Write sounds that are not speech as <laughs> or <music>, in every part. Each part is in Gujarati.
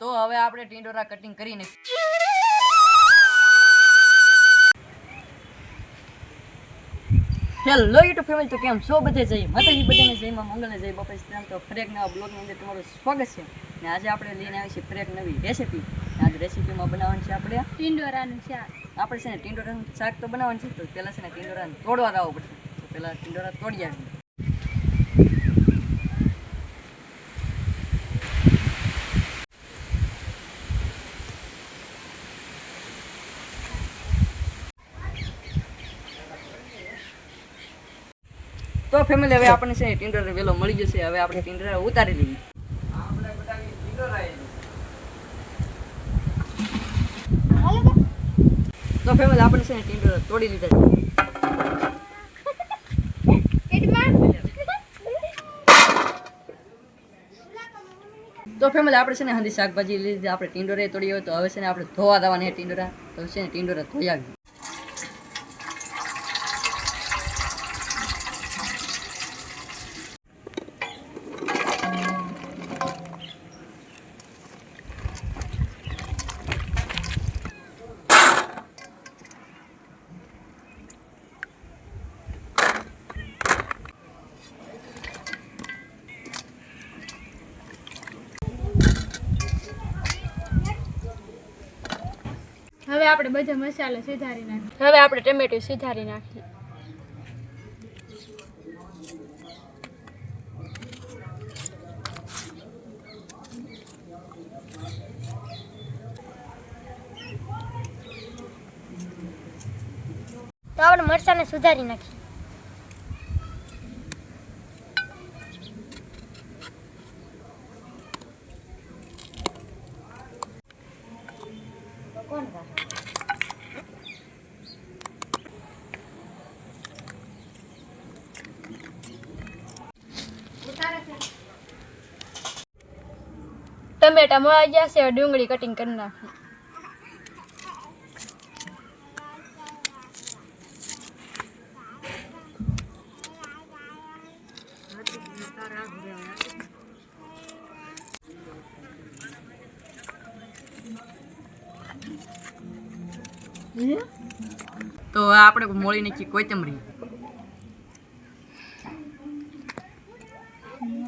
તો હવે આપણે ટીંડોરા કટિંગ કરીને હેલો યુટ્યુબ ફેમિલી તો કેમ છો બધે જઈ માતાજી બધાને જઈમાં મંગળને જઈ બપોર રામ તો ફરેક નવા બ્લોગની અંદર તમારું સ્વાગત છે. ને આજે આપણે લઈને આવી છીએ ફરેક નવી રેસીપી આજ રેસીપીમાં બનાવવાની છે આપણે. ટીંડોરાનું શાક. આપણે છે ને ટીંડોરાનું શાક તો બનાવવાનું છે તો પહેલાં છે ને ટીંડોરાને તોડવા લાવવો પડશે. તો પહેલાં ટીંડોરા તોડી આવીએ. તો ફેમિલી હવે આપણને છે ને ટીંડોરા વેલો મળી જશે. હવે આપણે ટિન્ડર ઉતારી લઈએ. તો ફેમિલી આપણે છે ને ટીંડોરા તોડી લીધા તો ફેમિલી આપણે છે ને હંધી શાકભાજી લીધી. આપણે ટીંડોરે તોડી હોય તો હવે છે ને આપણે ધોવા દાવાને ટીંડોરા તો છે ને ટીંડોરા ધોઈ આવી આપણે બધા મસાલા સુધારી નાખીએ. હવે આપણે ટમેટું સુધારી નાખીએ. તો આપણે મરચાંને સુધારી નાખીએ. ટમેટા મળી છે ડુંગળી કટિંગ કરી નાખી. તો આપણે મોળી નાખી કોથમરી.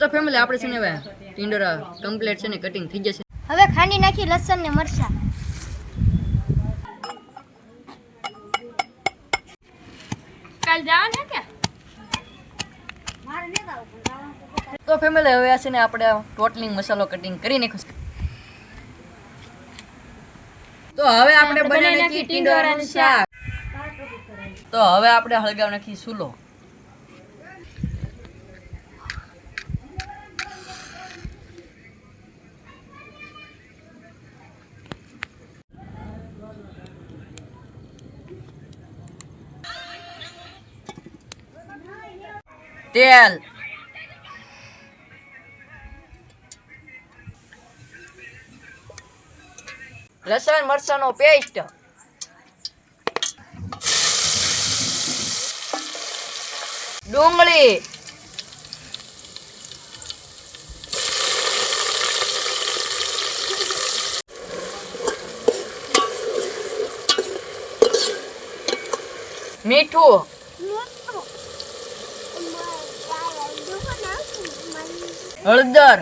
તો ફેમિલી આપણે છે ને હવે ટીંડોરા કમ્પ્લીટ છે ને કટિંગ થઈ જશે. હવે ખાંડી નાખી લસણ ને મરચા. કાલ જવાના કે તો ફેમિલી હવે આ છે ને આપણે ટોટલિંગ મસાલો કટિંગ કરી નાખ્યું તો હવે આપણે બનાવી નાખી ટીંડોરાનું શાક. તો હવે આપણે હળગાવ નાખી સુલો તેલ લસણ મરચાંનો પેસ્ટ ડુંગળી મીઠું હળદર.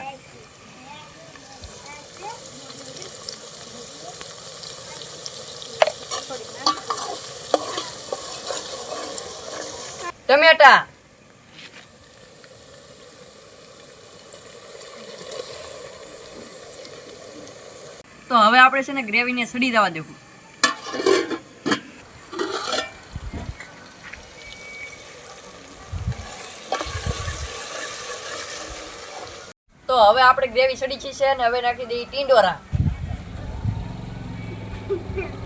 ટમેટા. તો હવે આપણે છે ને ગ્રેવીને સડી જવા દેવું. તો હવે આપણે ગ્રેવી સડી છે ને હવે નાખી દઈએ ટીંડોરા <laughs>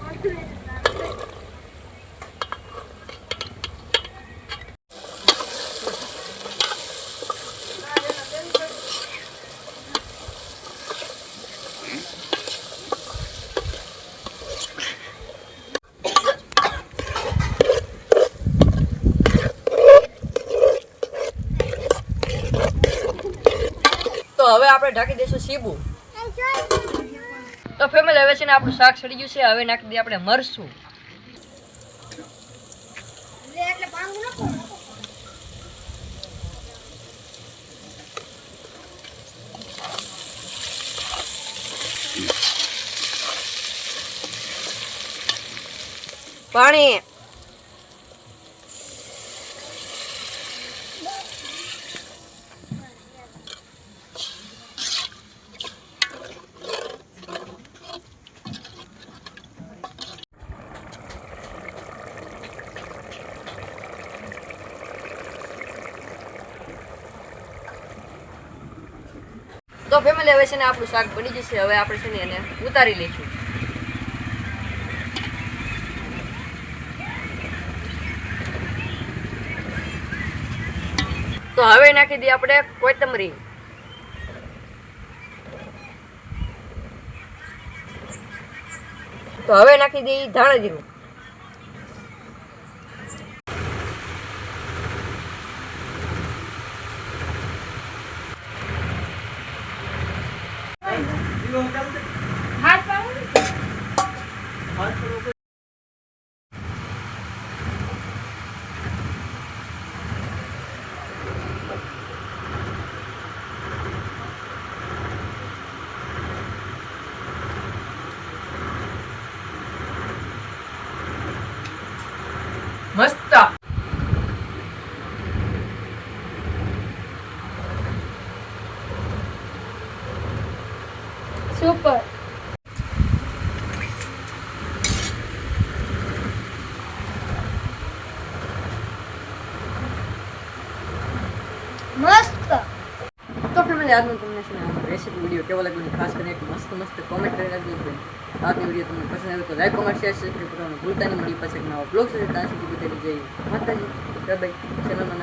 તો હવે આપણે ઢાંકી દઈશું સીબુ તો ફેમિલી હવે છે ને આપણું શાક સડી ગયું છે. હવે નાખી દઈએ આપણે મરશું પાણી. તો ફેમિલી હવે છે ને આપણું શાક બની જશે. હવે આપણે છે ને એને ઉતારી લઈશું. તો હવે નાખી દઈએ આપણે કોથમરી. તો હવે નાખી દઈએ ધાણા જીરું હાથ પાડો ને. મસ્ત સુપર મસ્ત તો ફેમિલી આજનો તમને છે ને રેસીપી વીડિયો કેવો ખાસ કરીને મસ્ત મસ્ત કોમેન્ટ કરી નાખજો ભાઈ આજનો વીડિયો તમને પસંદ આવ્યો તો લાઈક કોમેન્ટ શેર ભૂલતા નહીં પાસે એક નવો સાથે ત્યાં સુધી બધાની જય માતાજી બાય ચેનલમાં